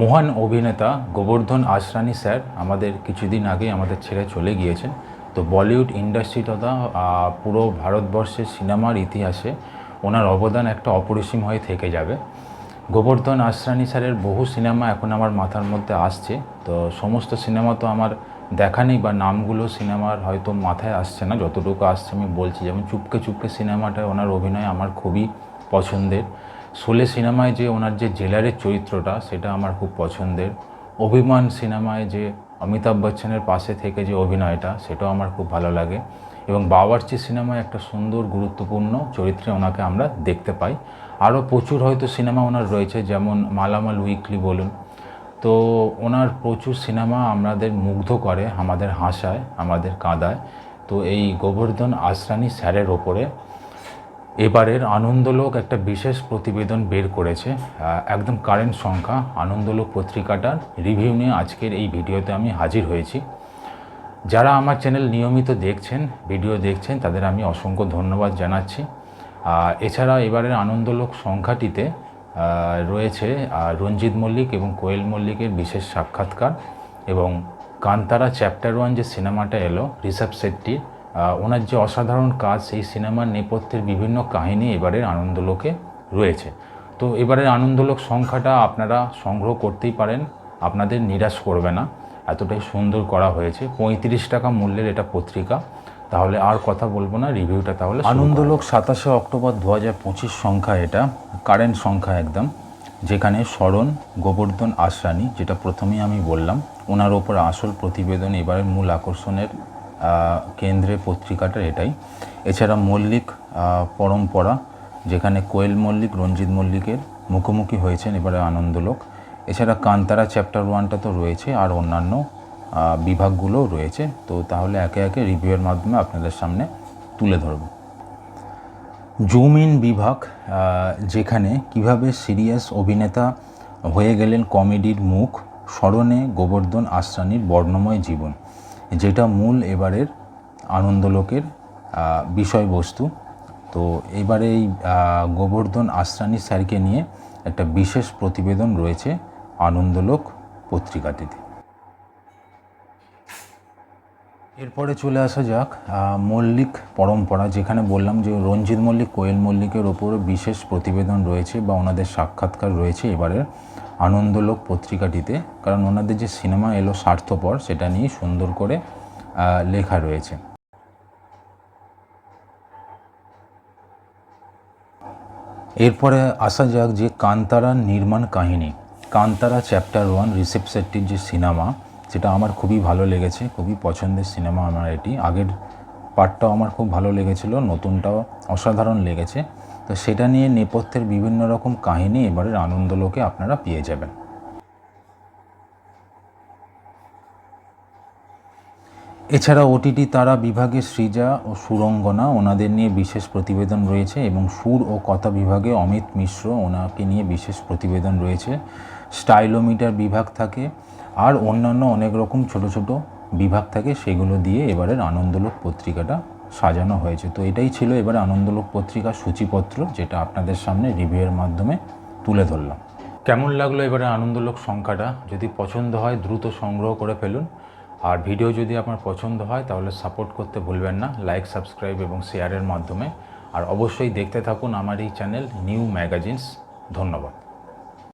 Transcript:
মহান অভিনেতা গোবর্ধন আসরানি স্যার আমাদের কিছুদিন আগে আমাদের ছেড়ে চলে গিয়েছেন। তো বলিউড ইন্ডাস্ট্রি তথা পুরো ভারতবর্ষের সিনেমার ইতিহাসে ওনার অবদান একটা অপরিসীম হয়ে থেকে যাবে। গোবর্ধন আসরানি স্যারের বহু সিনেমা এখন আমার মাথার মধ্যে আসছে। তো সমস্ত সিনেমা তো আমার দেখা নেই বা নামগুলো সিনেমার হয়তো মাথায় আসছে না। যতটুকু আসছে আমি বলছি, যেমন চুপকে চুপকে সিনেমাটা, ওনার অভিনয় আমার খুবই পছন্দের। শোলে সিনেমায় যে ওনার যে জেলারের চরিত্রটা, সেটা আমার খুব পছন্দের। অভিমান সিনেমায় যে অমিতাভ বচ্চনের পাশে থেকে যে অভিনয়টা, সেটাও আমার খুব ভালো লাগে। এবং বাওয়ার্চি সিনেমায় একটা সুন্দর, গুরুত্বপূর্ণ চরিত্রে ওনাকে আমরা দেখতে পাই। আরও প্রচুর হয়তো সিনেমা ওনার রয়েছে, যেমন মালামাল উইকলি বলুন। তো ওনার প্রচুর সিনেমা আমাদের মুগ্ধ করে, আমাদের হাসায়, আমাদের কাঁদায়। তো এই গোবর্ধন আসরানি স্যারের ওপরে এবারের আনন্দলোক একটা বিশেষ প্রতিবেদন বের করেছে একদম কারেন্ট সংখ্যা, আনন্দলোক পত্রিকাটার রিভিউ নিয়ে আজকের এই ভিডিওতে আমি হাজির হয়েছি। যারা আমার চ্যানেল নিয়মিত দেখছেন ভিডিও দেখছেন, তাদের আমি অসংখ্য ধন্যবাদ জানাচ্ছি। এছাড়া এবারের আনন্দলোক সংখ্যাটিতে রয়েছে রঞ্জিত মল্লিক এবং কোয়েল মল্লিকের বিশেষ সাক্ষাৎকার এবং কান্তারা চ্যাপ্টার ওয়ান যে সিনেমাটা এলো ঋষভ শেট্টির ওনার যে অসাধারণ কাজ সেই সিনেমার নেপথ্যের বিভিন্ন কাহিনী এবারের আনন্দলোকে রয়েছে। তো এবারের আনন্দলোক সংখ্যাটা আপনারা সংগ্রহ করতেই পারেন আপনাদের নিরাশ করবে না। এতটাই সুন্দর করা হয়েছে। পঁয়ত্রিশ টাকা মূল্যের এটা পত্রিকা। তাহলে আর কথা বলব না রিভিউটা তাহলে আনন্দলোক সাতাশে অক্টোবর দু হাজার পঁচিশ সংখ্যা এটা কারেন্ট সংখ্যা একদম যেখানে স্মরণ গোবর্ধন আশরানি যেটা প্রথমেই আমি বললাম ওনার ওপর আসল প্রতিবেদন এবারের মূল আকর্ষণের কেন্দ্রে পত্রিকাটা এটাই। এছাড়া মল্লিক পরম্পরা, যেখানে কোয়েল মল্লিক, রঞ্জিত মল্লিকের মুখোমুখি হয়েছেন এবারে আনন্দলোক। এছাড়া কান্তারা চ্যাপ্টার ওয়ানটা তো রয়েছে, আর অন্যান্য বিভাগগুলোও রয়েছে। তো তাহলে একে একে রিভিউয়ের মাধ্যমে আপনাদের সামনে তুলে ধরব। জুম ইন বিভাগ যেখানে কীভাবে সিরিয়াস অভিনেতা হয়ে গেলেন কমেডির মুখ, স্মরণে গোবর্ধন আশ্রানির বর্ণময় জীবন। যেটা মূল এবারের আনন্দলোকের বিষয়বস্তু। তো এবারে এই গোবর্ধন আশ্রানি স্যারকে নিয়ে একটা বিশেষ প্রতিবেদন রয়েছে আনন্দলোক পত্রিকাটিতে। এরপরে চলে আসা যাক মল্লিক পরম্পরা। যেখানে বললাম যে রঞ্জিত মল্লিক, কোয়েল মল্লিকের ওপর বিশেষ প্রতিবেদন রয়েছে বা ওনাদের সাক্ষাৎকার রয়েছে এবারের। আনন্দলোক পত্রিকাটিতে, কারণ ওনাদের যে সিনেমা এলো স্বার্থপর, সেটা নিয়ে সুন্দর করে লেখা রয়েছে। এরপরে আসা যাক যে কান্তারার নির্মাণ কাহিনী। কান্তারা চ্যাপ্টার ওয়ান রিসেপ সেটটির যে সিনেমা, সেটা আমার খুবই ভালো লেগেছে, খুবই পছন্দের সিনেমা আমার এটি। আগের পার্টটাও আমার খুব ভালো লেগেছিল, নতুনটাও অসাধারণ লেগেছে। তো সেটা নিয়ে নেপথ্যের বিভিন্ন রকম কাহিনী এবারের আনন্দলোকে আপনারা পেয়ে যাবেন। এছাড়া ওটিটি তারা বিভাগে সৃজা ও সুরঙ্গনা, ওনাদের নিয়ে বিশেষ প্রতিবেদন রয়েছে এবং সুর ও কথা বিভাগে অমিত মিশ্র, ওনাকে নিয়ে বিশেষ প্রতিবেদন রয়েছে। স্টাইলোমিটার বিভাগ থাকে, আর অন্যান্য অনেক রকম ছোট ছোট বিভাগ থাকে, সেগুলো দিয়ে এবারের আনন্দলোক পত্রিকাটা সাজানো হয়েছে। তো এটাই ছিল এবারে আনন্দলোক পত্রিকার সূচিপত্র, যেটা আপনাদের সামনে রিভিউয়ের মাধ্যমে তুলে ধরলাম। কেমন লাগল এবারে আনন্দলোক সংখ্যাটা? যদি পছন্দ হয়, দ্রুত সংগ্রহ করে ফেলুন। আর ভিডিও যদি আপনার পছন্দ হয়, তাহলে সাপোর্ট করতে ভুলবেন না। লাইক, সাবস্ক্রাইব এবং শেয়ারের মাধ্যমে। আর অবশ্যই দেখতে থাকুন আমার এই চ্যানেল নিউ ম্যাগাজিনস। ধন্যবাদ।